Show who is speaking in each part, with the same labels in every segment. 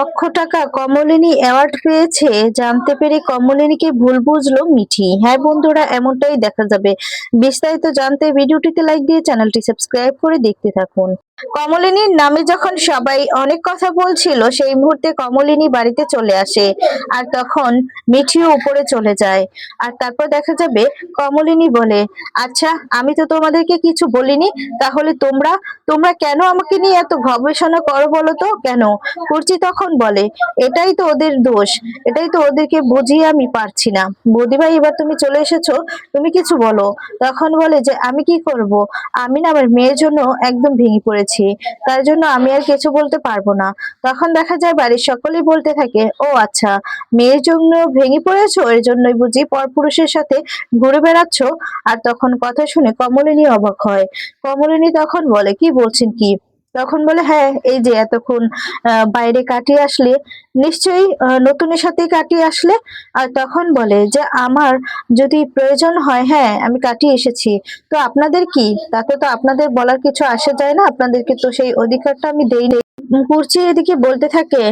Speaker 1: লক্ষ টাকা কমলিনী অ্যাওয়ার্ড পেয়েছে, জানতে পেরে কমলিনীকে ভুল বুঝলো মিঠি। হ্যাঁ বন্ধুরা, এমনটাই দেখা যাবে। বিস্তারিত জানতে ভিডিওটিতে লাইক দিয়ে চ্যানেলটি সাবস্ক্রাইব করে দেখতে থাকুন। কমলিনীর নামে যখন সবাই অনেক কথা বলছিল, সেই মুহূর্তে কমলিনী বাড়িতে চলে আসে আর তখন মিঠিও উপরে চলে যায়। আর তারপর দেখা যাবে, কমলিনী বলে আচ্ছা আমি তো তোমাদেরকে কিছু বলিনি, তাহলে তোমরা তোমরা কেন আমাকে নিয়ে এত গবেষণা করো বলো তো? কেন? কুর্চি তখন বলে, এটাই তো ওদের দোষ, এটাই তো ওদেরকে বুঝিয়ে আমি পারছি না। বৌদিভাই, এবার তুমি চলে এসেছ, তুমি কিছু বলো। তখন বলে যে, আমি কি করব? আমি না আমার মেয়ের জন্য একদম ভেঙে পড়েছি। তার জন্য আমি আর কিছু বলতে পারব না। তখন দেখা যায় বাড়ির সকলেই বলতে থাকে, ও আচ্ছা মেয়ের জন্য ভেঙে পড়েছো? এর জন্যই বুঝি পরপুরুষের সাথে ঘুরে বেড়াচ্ছ? আর তখন কথা শুনে কমলিনী অবাক হয়। কমলিনী তখন বলে, কি বলছেন কি? তখন বলে হ্যাঁ এই যে এতক্ষণ বাইরে কাটিয়ে আসলে, নিশ্চয়ই নতুনের সাথে কাটিয়ে আসলে। আর তখন বলে যে, আমার যদি প্রয়োজন হয় হ্যাঁ আমি কাটিয়ে এসেছি। তো আপনাদের কি? তাতে তো আপনাদের বলার কিছু আসা যায় না। আপনাদেরকে তো সেই অধিকারটা আমি দেইনি। কুর্চি এদিকে বলতে থাকে,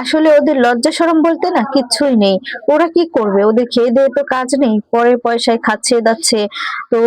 Speaker 1: আসলে ওদের লজ্জা সরম বলতে না কিচ্ছুই নেই। ওরা কি করবে? ওদের খেয়ে দিয়ে তো কাজ নেই। পরে পয়সায় খাচ্ছে, দাচ্ছে। তো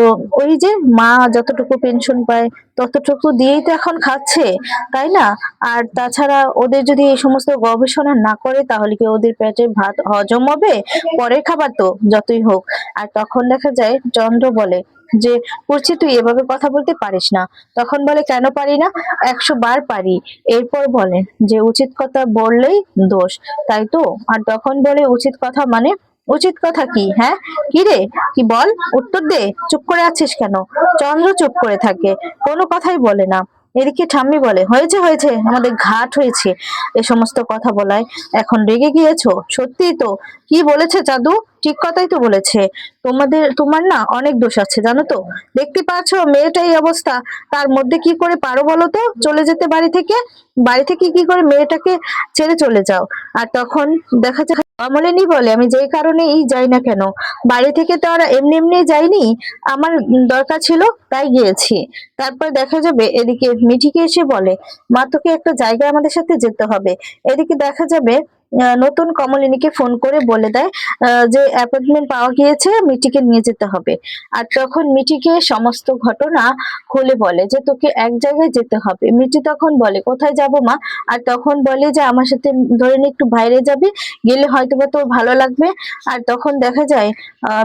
Speaker 1: ওই যে মা যতটুকু পেনশন পায়, ততটুকু দিয়েই তো এখন খাচ্ছে, তাই না? আর তাছাড়া ওদের যদি এই সমস্ত গবেষণা না করে, তাহলে কি ওদের পেটে ভাত হজম হবে? পরের খাবার তো যতই হোক। আর তখন দেখা যায়, চন্দ্র বলে যে কুর্চি তুই এভাবে কথা বলতে পারিস না। তখন বলে, কেন পারি না? একশো বার পারি। এরপর বলে যে, উচিত কথা বললেই দোষ। তাই তো? আর তখন বলে, উচিত কথা মানে? উচিত কথা কি হ্যাঁ? কি রে? কি বল? উত্তর দে। চুপ করে আছিস কেন? চন্দ্র চুপ করে থাকে, কোনো কথাই বলে না। এদিকে ঠাম্মি বলে, হয়েছে হয়েছে, আমাদের ঘাট হয়েছে এ সমস্ত কথা বলায়। এখন রেগে গিয়েছো? সত্যিই তো। কি বলেছে জাদু? ঠিক কথাই তো বলেছে। তোমাদের, তোমার না অনেক দোষ আছে, জানো তো? দেখতে পাচ্ছ মেয়েটা এই অবস্থা। তার মধ্যে কি করে পারো বলো তো? চলে যেতে বাড়ি থেকে? বাড়ি থেকে কি করে মেয়েটাকে ছেড়ে চলে যাও? আর তখন দেখা যায় কমলিনী বলে, আমি যেই কারণেই যাই না কেন? বাড়ি থেকে তো আর এমনি এমনি যাইনি। আমার দরকার ছিল, তাই গিয়েছি। তারপর দেখা যাবে, এদিকে মিঠিকে এসে বলে, মা, তোকে একটা জায়গায় আমাদের সাথে যেতে হবে। এদিকে দেখা যাবে নতুন কমলিনীকে ফোন করে বলে দেয় যে অ্যাপয়েন্টমেন্ট পাওয়া গিয়েছে মিটিকে নিয়ে যেতে হবে। আর তখন মিঠিকে সমস্ত ঘটনা খুলে বলে যে তোকে এক জায়গায় যেতে হবে। মিটি তখন বলে, কোথায় যাব মা? আর তখন বলে যে, আমার সাথে ধরে নিয়ে একটু বাইরে যাবে, গেলে হয়তো বা তোর ভালো লাগবে। আর তখন দেখা যায়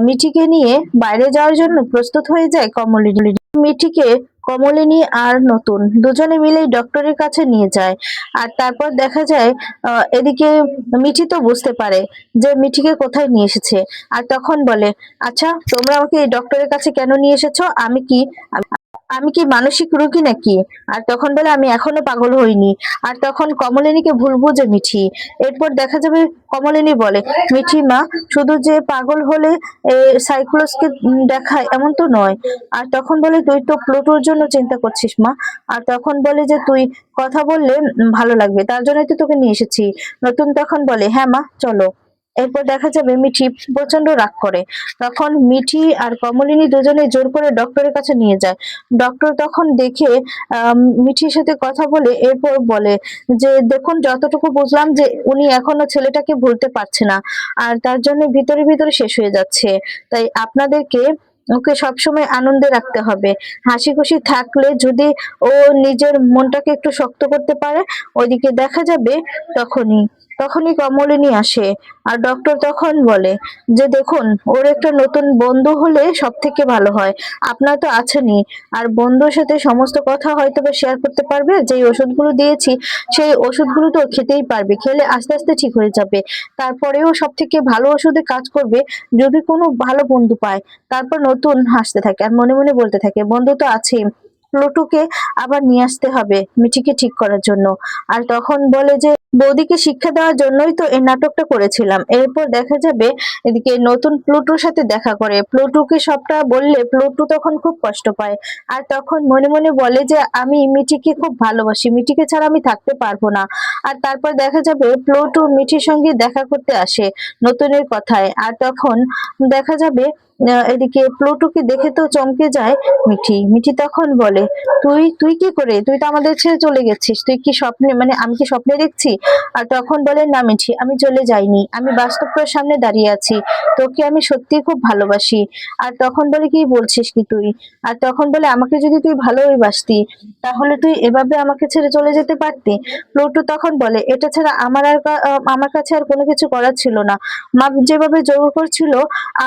Speaker 1: মিঠিকে নিয়ে বাইরে যাওয়ার জন্য প্রস্তুত হয়ে যায় কমলিনী। মিঠিকে কমলিনী আর নতুন। দুজনে মিলেই ডক্টরের কাছে নিয়ে যায়। আর তারপর দেখা যায় এদিকে মিঠি তো বুঝতে পারে যে মিঠিকে কোথায় নিয়ে এসেছে। আর তখন বলে আচ্ছা তোমরা আমাকে এই ডক্টরের কাছে কেন নিয়ে এসেছ? আমি কি আমি কি মানসিক রোগী নাকি? আর তখন বলে আমি এখনও পাগল হইনি। আর তখন কমলিনীকে ভুল বুঝে মিঠি। এরপর দেখা যাবে কমলিনী বলে, মিঠি মা, শুধু যে পাগল হলে সাইকোলজিকে দেখায় এমন তো নয়। আর তখন বলে, তুই তো প্লোটোর জন্য চিন্তা করছিস মা। আর তখন বলে যে, তুই কথা বললে ভালো লাগবে, তার জন্যই তো তোকে নিয়ে এসেছি। নতুন তখন বলে হ্যাঁ মা, চলো। এরপর দেখা যাবে মিঠি প্রচণ্ড রাগ করে। তখন মিঠি আর কমলিনী দুজনে জোর করে ডক্টরের কাছে নিয়ে যায়। ডক্টর তখন দেখে মিঠির সাথে কথা বলে এরপর বলে যে, দেখুন, যতটুকু বুঝলাম যে উনি এখনও ছেলেটাকে ভুলতে পারছে না আর তার জন্য ভিতরে ভিতরে শেষ হয়ে যাচ্ছে। তাই আপনাদেরকে ওকে সবসময় আনন্দে রাখতে হবে। হাসি খুশি থাকলে যদি ও নিজের মনটাকে একটু শক্ত করতে পারে ওইদিকে দেখা যাবে তখনই। তখনই কমলিনী আসে আর ডক্টর তখন বলে, যে দেখুন, ওর একটা নতুন বন্ধু হলে সব থেকে ভালো হয়। আপনার তো আছেনই। আর বন্ধুর সাথে সমস্ত কথা হয়তো বা শেয়ার করতে পারবে, যেই ওষুধগুলো দিয়েছি, সেই ওষুধগুলো তো খেতেই পারবে। খেলে আস্তে আস্তে ঠিক হয়ে যাবে। তারপরেও সব থেকে ভালো ওষুধে কাজ করবে যদি কোনো ভালো বন্ধু পায়। তারপর নতুন হাসতে থাকে আর মনে মনে বলতে থাকে, বন্ধু তো আছেই। প্লুটোকে আবার নিয়ে আসতে হবে মিঠিকে ঠিক করার জন্য। আর তখন বলে যে, বৌদিকে শিক্ষা দেওয়ার জন্যই তো এই নাটকটা করেছিলাম। এরপর দেখা যাবে এদিকে নতুন প্লুটোর সাথে দেখা করে। প্লুটুকে সবটা বললে প্লুটু তখন খুব কষ্ট পায়। আর তখন মনে মনে বলে যে, আমি মিটিকে খুব ভালোবাসি। মিটিকে ছাড়া আমি থাকতে পারব না। আর তারপর দেখা যাবে প্লুটো মিঠির সঙ্গে দেখা করতে আসে নতুনের কথায়। আর তখন দেখা যাবে এদিকে প্লুটোকে দেখে তো চমকে যায় মিঠি। মিঠি তখন বলে, তুই তুই কি করে? তুই তো আমাদের ছেড়ে চলে গেছিস। তুই কি স্বপ্নে মানে আমি কি স্বপ্নে দেখছি? আর তখন বলে, না মিঠি, আমি চলে যাইনি। আমি বাস্তব তোর সামনে দাঁড়িয়ে আছি। তোকে আমি সত্যি খুব ভালোবাসি। আর তখন বলে, কি বলছিস কি তুই? আর তখন বলে, আমাকে যদি তুই ভালোই বাসতি, তাহলে তুই এভাবে আমাকে ছেড়ে চলে যেতে পারতি? প্লুটু তখন বলে, এটা ছাড়া আমার আর আমার কাছে আর কোনো কিছু করার ছিল না। মা যেভাবে জোর করছিল,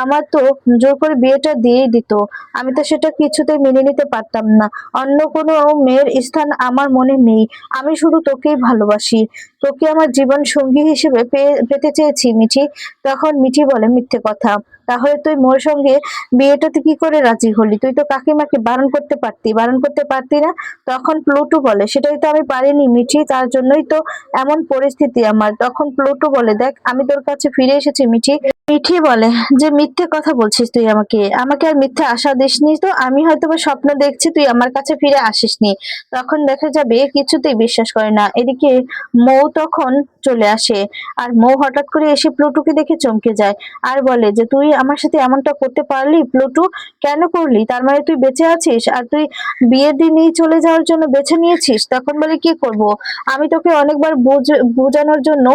Speaker 1: আমার তো জোর করে বিয়েটা দিয়েই দিত। আমি তো সেটা কিছুতে মেনে নিতে পারতাম না। অন্য কোনো মেয়ের স্থান আমার মনে নেই। আমি শুধু তোকেই ভালোবাসি। তোকে আমার জীবন সঙ্গী হিসেবে পেতে চেয়েছি, মিঠি। তখন মিঠি বলে, মিথ্যে কথা। তাহলে তুই মোর সঙ্গে বিয়েটাতে কি করে রাজি হলি? তুই তো কাকিমাকে বারণ করতে পারতি, বারণ করতে পারতি না? তখন প্লুটু বলে, সেটাই তো আমি পারিনি মিঠি, তার জন্যই তো এমন পরিস্থিতি আমার। তখন প্লুটু বলে, দেখ, আমি তোর কাছে ফিরে এসেছি মিঠি। মিঠি বলে যে মিথ্যে কথা বলছিস তুই আমাকে। আমাকে আর মিথ্যে আশা দিসনি তো, আমি হয়তো বা স্বপ্ন দেখছি তুই আমার কাছে ফিরে আসিসনি। তখন দেখা যাবে কিছুতেই বিশ্বাস করে না। এদিকে মৌ তখন চলে আসে আর মৌ হঠাৎ করে এসে প্লুটুকে দেখে চমকে যায় আর বলে যে, তুই আমার সাথে এমনটা করতে পারলি প্লুটু? কেন করলি? তার মানে তুই বেঁচে আছিস? আর তুই বিয়ের দিনই চলে যাওয়ার জন্য বেছে নিয়েছিস? তখন বলে, কি করব? আমি তোকে অনেকবার বুঝ- বোঝানোর জন্য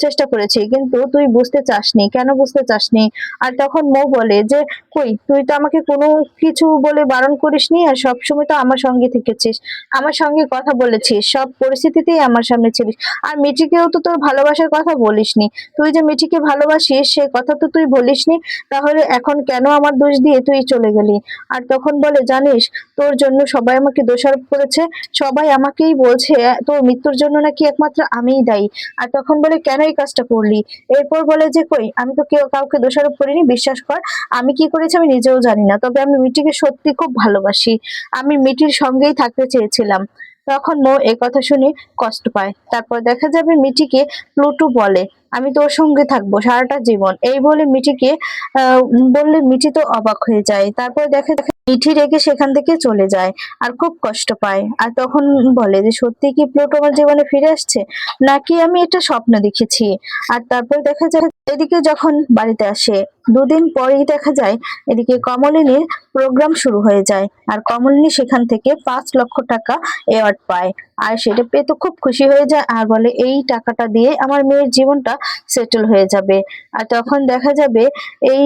Speaker 1: চেষ্টা করেছি, কিন্তু তুই বুঝতে চাসনি। কেন বুঝতে চাসনি। আর তখন মৌ বলে যে, কই, তুই তো আমাকে কোনো কিছু বলে বারণ করিসনি আর সবসময় তো আমার সঙ্গে থেকেছিস। আমার সঙ্গে কথা বলেছিস, সব পরিস্থিতিতেই আমার সামনে ছিলিস। আর মিঠিকেও তো তোর ভালোবাসার কথা বলিসনি। তুই যে মিঠিকে ভালোবাসিস, সে কথা তো তুই বলিসনি। তাহলে এখন কেন আমার দোষ দিয়ে তুই চলে গেলি? আর তখন বলে, জানিস, তোর জন্য সবাই আমাকে দোষারোপ করেছে। সবাই আমাকেই বলছে, তোর মৃত্যুর জন্য নাকি একমাত্র আমিই দায়ী। আর তখন বলে, কেন এই কাজটা করলি? এরপর বলে যে, কই, আমি তো কেউ কাউকে দোষারোপ করিনি, বিশ্বাস কর। আমি কি করেছি আমি নিজেও জানি না। তবে আমি মিটিকে সত্যি খুব ভালোবাসি। আমি মিটির সঙ্গেই থাকতে চেয়েছিলাম। তখন মো এই কথা শুনে কষ্ট পায়। তারপর দেখা যাবে মিটিকে প্লুটু বলে, আমি তোর সঙ্গে থাকব সারাটা জীবন। এই বলে মিটিকে বললে মিঠি তো অবাক হয়ে যায়। তারপর দেখা দেখা মিঠি রেখে সেখান থেকে চলে যায় আর খুব কষ্ট পায়। আর তখন বলে যে, সত্যি কি প্লুটো আমার জীবনে ফিরে আসছে? নাকি আমি এটা স্বপ্ন দেখেছি? আর তারপর দেখা যায় এদিকে যখন বাড়িতে আসে, দুদিন পরেই দেখা যায় এদিকে কমলিনীর প্রোগ্রাম শুরু হয়ে যায় আর কমলিনী সেখান থেকে পাঁচ লক্ষ টাকা অ্যাওয়ার্ড পায়। আর সেটা পেয়ে তো খুব খুশি হয়ে যায়, আর বলে, এই টাকাটা দিয়ে আমার মেয়ের জীবনটা সেটেল হয়ে যাবে। আর তখন দেখা যাবে, এই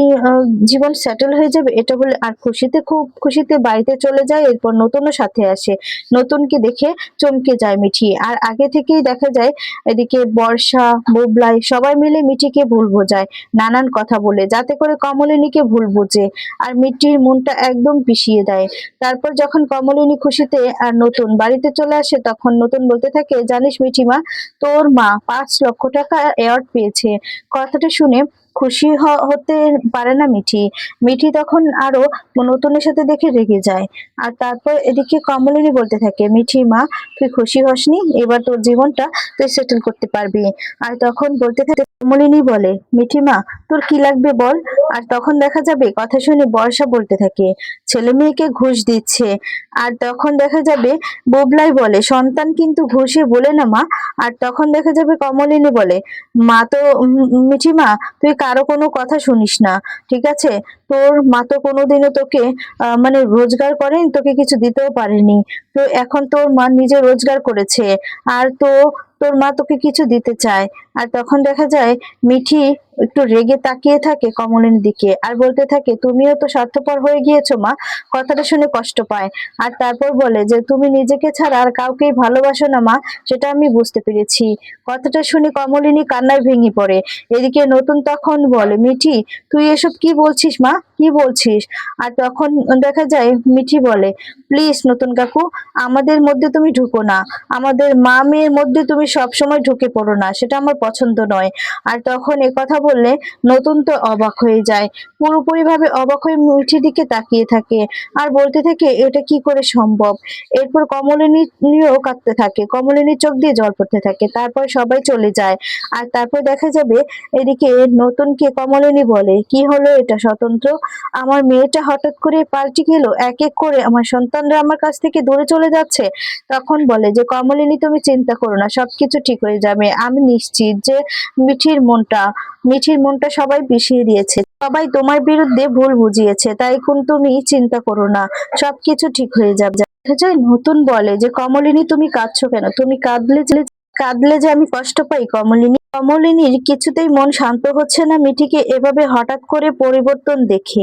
Speaker 1: জীবন সেটেল হয়ে যাবে? এটা বলে, আর খুশিতে, খুব খুশিতে বাড়িতে চলে যায়, এরপর নতুনও সাথে আসে। নতুনকে দেখে চমকে যায় মিঠি। আর আগে থেকেই দেখা যায়, এদিকে বর্ষা, বুবলাই সবাই মিলে মিঠিকে ভুল বোঝায়, নানান কথা বলে, যাতে করে কমলিনীকে ভুল বুঝে। আর মিঠির মনটা একদম পিষিয়ে দেয়। তারপর যখন কমলিনী খুশিতে আর নতুন বাড়িতে চলে আসে, তখন নতুন বলতে থাকে, জানিস মিঠিমা, তোর মা পাঁচ লক্ষ টাকা অ্যাওয়ার্ড পেয়েছে। কথাটা শুনে খুশি হতে পারে না মিঠি। মিঠি তখন আরও নতুনের সাথে দেখে রেগে যায়। আর তারপর এদিকে কমলিনী বলতে থাকে মিঠি মা তুই খুশি হসনি? এবার তোর জীবনটা তুই সেটেল করতে পারবি। আর তখন বলতে থাকে কমলিনী বলে, মিঠিমা, তোর কি লাগবে বল? আর তখন দেখা যাবে, কথা শুনে বর্ষা বলতে থাকে, ছেলে মেয়েকে ঘুষ দিচ্ছে। আর তখন দেখা যাবে, বোবলাই বলে, সন্তান কিন্তু ঘুষে বলে না মা। আর তখন দেখা যাবে, কমলিনী বলে, মা তো মিঠিমা, তুই কারও কোনো কথা শুনিস না, ঠিক আছে? তোর মা তো কোনোদিনও তোকে মানে রোজগার করেনি, তোকে কিছু দিতেও পারেনি। তো এখন তোর মা নিজে রোজগার করেছে। আর তো তোর মা তোকে কিছু দিতে চায়। আর তখন দেখা যায় মিঠি একটু রেগে তাকিয়ে থাকে কমলিনীর দিকে আর বলতে থাকে, তুমিও তো স্বার্থপর হয়ে গিয়েছো মা। কথাটা শুনে কষ্ট পায় আর তারপর বলে যে, তুমি নিজেকে ছাড়া আর কাউকেই ভালোবাসো না মা, সেটা আমি বুঝতে পেরেছি। কথাটা শুনে কমলিনী কান্নায় ভেঙে পড়ে। এদিকে নতুন তখন বলে, মিঠি, তুই এসব কি বলছিস মা? কি বলছিস? আর তখন দেখা যায়, মিঠি বলে, প্লিজ নতুন কাকু, আমাদের মধ্যে তুমি ঢুকো না। আমাদের মা মেয়ের মধ্যে তুমি সব সময় ঢুকে পড়ো না, সেটা আমার পছন্দ নয়। আর তখন এ কথা বললে, নতুন তো অবাক হয়ে যায়। পুরোপুরি ভাবে অবাক হয়ে মিঠির দিকে তাকিয়ে থাকে আর বলতে থাকে, এটা কি করে সম্ভব? এরপর কমলিনী নিয়েও কাঁদতে থাকে। কমলিনীর চোখ দিয়ে জল পড়তে থাকে। তারপর সবাই চলে যায়। আর তারপর দেখা যাবে, এদিকে নতুনকে কমলিনী বলে, কি হলো এটা স্বতন্ত্র? আমার মেয়েটা হঠাৎ করে পাল্টে গেল। এক এক করে আমার সন্তানরা আমার কাছ থেকে দূরে চলে যাচ্ছে। তখন বলে যে, কমলিনী, তুমি চিন্তা করো না, সবকিছু ঠিক হয়ে যাবে। আমি নিশ্চিত যে মিঠির মনটা মিঠির মনটা সবাই পিছিয়ে দিয়েছে। সবাই তোমার বিরুদ্ধে ভুল বুঝিয়েছে, তাই এখন তুমি চিন্তা করো না, সবকিছু ঠিক হয়ে যাবে। দেখা যায় নতুন বলে যে, কমলিনী, তুমি কাঁদছো কেন? তুমি কাঁদলে যে কাঁদলে যে আমি কষ্ট পাই, কমলিনী। কমলিনীর কিছুতেই মন শান্ত হচ্ছে না, মিঠিকে এভাবে হঠাৎ করে পরিবর্তন দেখে।